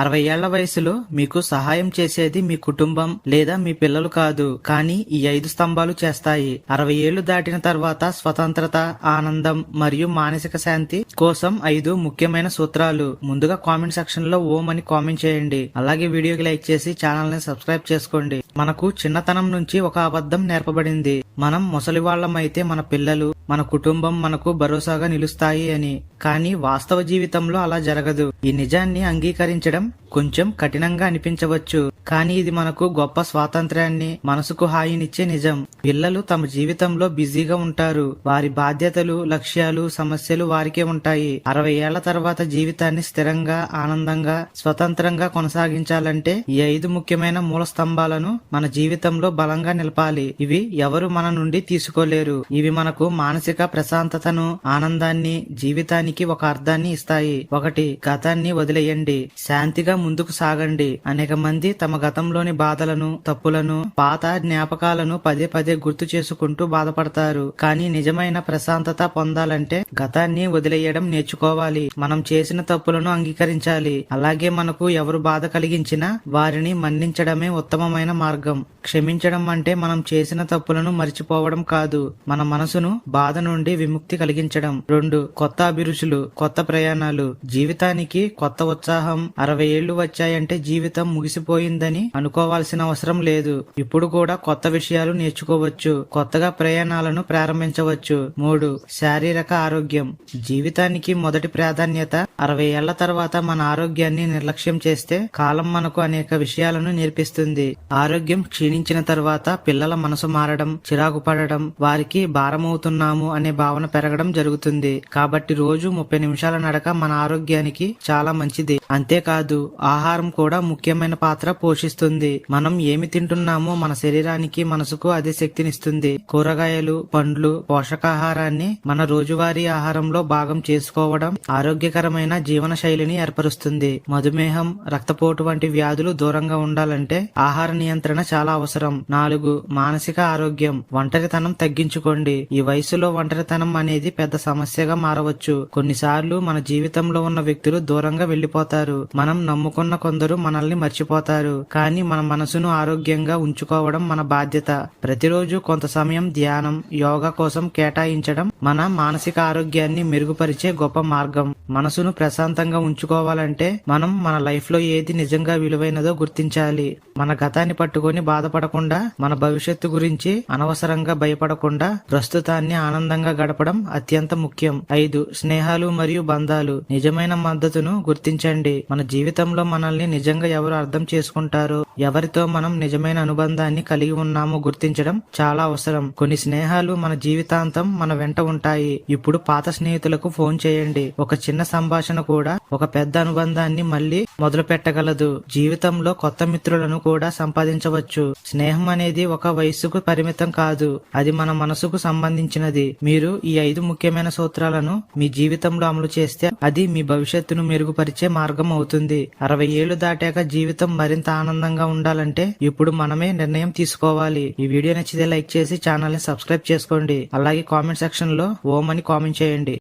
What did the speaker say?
అరవై ఏళ్ళ వయసులో మీకు సహాయం చేసేది మీ కుటుంబం లేదా మీ పిల్లలు కాదు. కానీ ఈ ఐదు స్తంభాలు చేస్తాయి. అరవై ఏళ్ళు దాటిన తర్వాత స్వతంత్రత ఆనందం మరియు మానసిక శాంతి కోసం ఐదు ముఖ్యమైన సూత్రాలు. ముందుగా కామెంట్ సెక్షన్లో ఓం అని కామెంట్ చేయండి. అలాగే వీడియోకి లైక్ చేసి ఛానల్ని సబ్స్క్రైబ్ చేసుకోండి. మనకు చిన్నతనం నుంచి ఒక అబద్ధం నేర్పబడింది. మనం ముసలి వాళ్ళమైతే మన పిల్లలు మన కుటుంబం మనకు భరోసాగా నిలుస్తాయి అని. కానీ వాస్తవ జీవితంలో అలా జరగదు. ఈ నిజాన్ని అంగీకరించడం కొంచెం కఠినంగా అనిపించవచ్చు. కానీ ఇది మనకు గొప్ప స్వాతంత్ర్యాన్ని మనసుకు హాయినిచ్చే నిజం. పిల్లలు తమ జీవితంలో బిజీగా ఉంటారు. వారి బాధ్యతలు లక్ష్యాలు సమస్యలు వారికే ఉంటాయి. అరవై ఏళ్ళ తర్వాత జీవితాన్ని స్థిరంగా ఆనందంగా స్వతంత్రంగా కొనసాగించాలంటే ఈ ఐదు ముఖ్యమైన మూల స్తంభాలను మన జీవితంలో బలంగా నిలపాలి. ఇవి ఎవరు మన నుండి తీసుకోలేరు. ఇవి మనకు మానసిక ప్రశాంతతను ఆనందాన్ని జీవితానికి ఒక అర్థాన్ని ఇస్తాయి. ఒకటి గతాన్ని వదిలేయండి. శాంతిగా ముందుకు సాగండి. అనేక మంది తమ గతంలోని బాధలను తప్పులను పాత జ్ఞాపకాలను పదే పదే గుర్తు చేసుకుంటూ బాధపడతారు. కానీ నిజమైన ప్రశాంతత పొందాలంటే గతాన్ని వదిలేయడం నేర్చుకోవాలి. మనం చేసిన తప్పులను అంగీకరించాలి. అలాగే మనకు ఎవరు బాధ కలిగించినా వారిని మన్నించడమే ఉత్తమమైన మార్గం. క్షమించడం అంటే మనం చేసిన తప్పులను మర్చిపోవడం కాదు. మన మనసును బాధ నుండి విముక్తి కలిగించడం. రెండు కొత్త అభిరుచులు కొత్త ప్రయాణాలు. జీవితానికి కొత్త ఉత్సాహం. అరవై ఏళ్ళు వచ్చాయంటే జీవితం ముగిసిపోయిందని అనుకోవాల్సిన అవసరం లేదు. ఇప్పుడు కూడా కొత్త విషయాలు నేర్చుకోవచ్చు. కొత్తగా ప్రయాణాలను ప్రారంభించవచ్చు. మూడు శారీరక ఆరోగ్యం. జీవితానికి మొదటి ప్రాధాన్యత అరవై ఏళ్ళ తర్వాత మన ఆరోగ్యాన్ని నిర్లక్ష్యం చేస్తే కాలం మనకు అనేక విషయాలను నేర్పిస్తుంది. ఆరోగ్యం క్షీణించిన తర్వాత పిల్లల మనసు మారడం చిరాకు పడడం వారికి భారమవుతున్నాము అనే భావన పెరగడం జరుగుతుంది. కాబట్టి రోజు ముప్పై నిమిషాల నడక మన ఆరోగ్యానికి చాలా మంచిది. అంతేకాదు ఆహారం కూడా ముఖ్యమైన పాత్ర పోషిస్తుంది. మనం ఏమి తింటున్నామో మన శరీరానికి మనసుకు అదే శక్తినిస్తుంది. కూరగాయలు పండ్లు పోషకాహారాన్ని మన రోజువారీ ఆహారంలో భాగం చేసుకోవడం ఆరోగ్యకరమైన జీవన శైలిని ఏర్పరుస్తుంది. మధుమేహం రక్తపోటు వంటి వ్యాధులు దూరంగా ఉండాలంటే ఆహార నియంత్రణ చాలా అవసరం. నాలుగు మానసిక ఆరోగ్యం ఒంటరితనం తగ్గించుకోండి. ఈ వయసులో ఒంటరితనం అనేది పెద్ద సమస్యగా మారవచ్చు. కొన్నిసార్లు మన జీవితంలో ఉన్న వ్యక్తులు దూరంగా వెళ్ళిపోతారు మనం నమ్ము నమ్ముకున్న కొందరు మనల్ని మర్చిపోతారు. కానీ మన మనసును ఆరోగ్యంగా ఉంచుకోవడం మన బాధ్యత. ప్రతిరోజు కొంత సమయం ధ్యానం యోగా కోసం కేటాయించడం మన మానసిక ఆరోగ్యాన్ని మెరుగుపరిచే గొప్ప మార్గం. మనసును ప్రశాంతంగా ఉంచుకోవాలంటే మనం మన లైఫ్లో ఏది నిజంగా విలువైనదో గుర్తించాలి. మన గతాన్ని పట్టుకొని బాధపడకుండా మన భవిష్యత్తు గురించి అనవసరంగా భయపడకుండా ప్రస్తుతాన్ని ఆనందంగా గడపడం అత్యంత ముఖ్యం. ఐదు స్నేహాలు మరియు బంధాలు. నిజమైన మద్దతును గుర్తించండి. మన జీవితంలో మనల్ని నిజంగా ఎవరు అర్థం చేసుకుంటారు? ఎవరితో మనం నిజమైన అనుబంధాన్ని కలిగి ఉన్నామో గుర్తించడం చాలా అవసరం. కొన్ని స్నేహాలు మన జీవితాంతం మన వెంట ఉంటాయి. ఇప్పుడు పాత స్నేహితులకు ఫోన్ చేయండి. ఒక చిన్న సంభాషణ కూడా ఒక పెద్ద అనుబంధాన్ని మళ్ళీ మొదలు పెట్టగలదు జీవితంలో కొత్త మిత్రులను కూడా సంపాదించవచ్చు. స్నేహం అనేది ఒక వయస్సుకు పరిమితం కాదు. అది మన మనసుకు సంబంధించినది. మీరు ఈ ఐదు ముఖ్యమైన సూత్రాలను మీ జీవితంలో అమలు చేస్తే అది మీ భవిష్యత్తును మెరుగుపరిచే మార్గం అవుతుంది. అరవై ఏళ్ళు దాటాక జీవితం మరింత ఆనందంగా ఉండాలంటే ఇప్పుడు మనమే నిర్ణయం తీసుకోవాలి. ఈ వీడియో నచ్చితే లైక్ చేసి ఛానల్ని సబ్స్క్రైబ్ చేసుకోండి. అలాగే కామెంట్ సెక్షన్లో ఓం అని కామెంట్ చేయండి.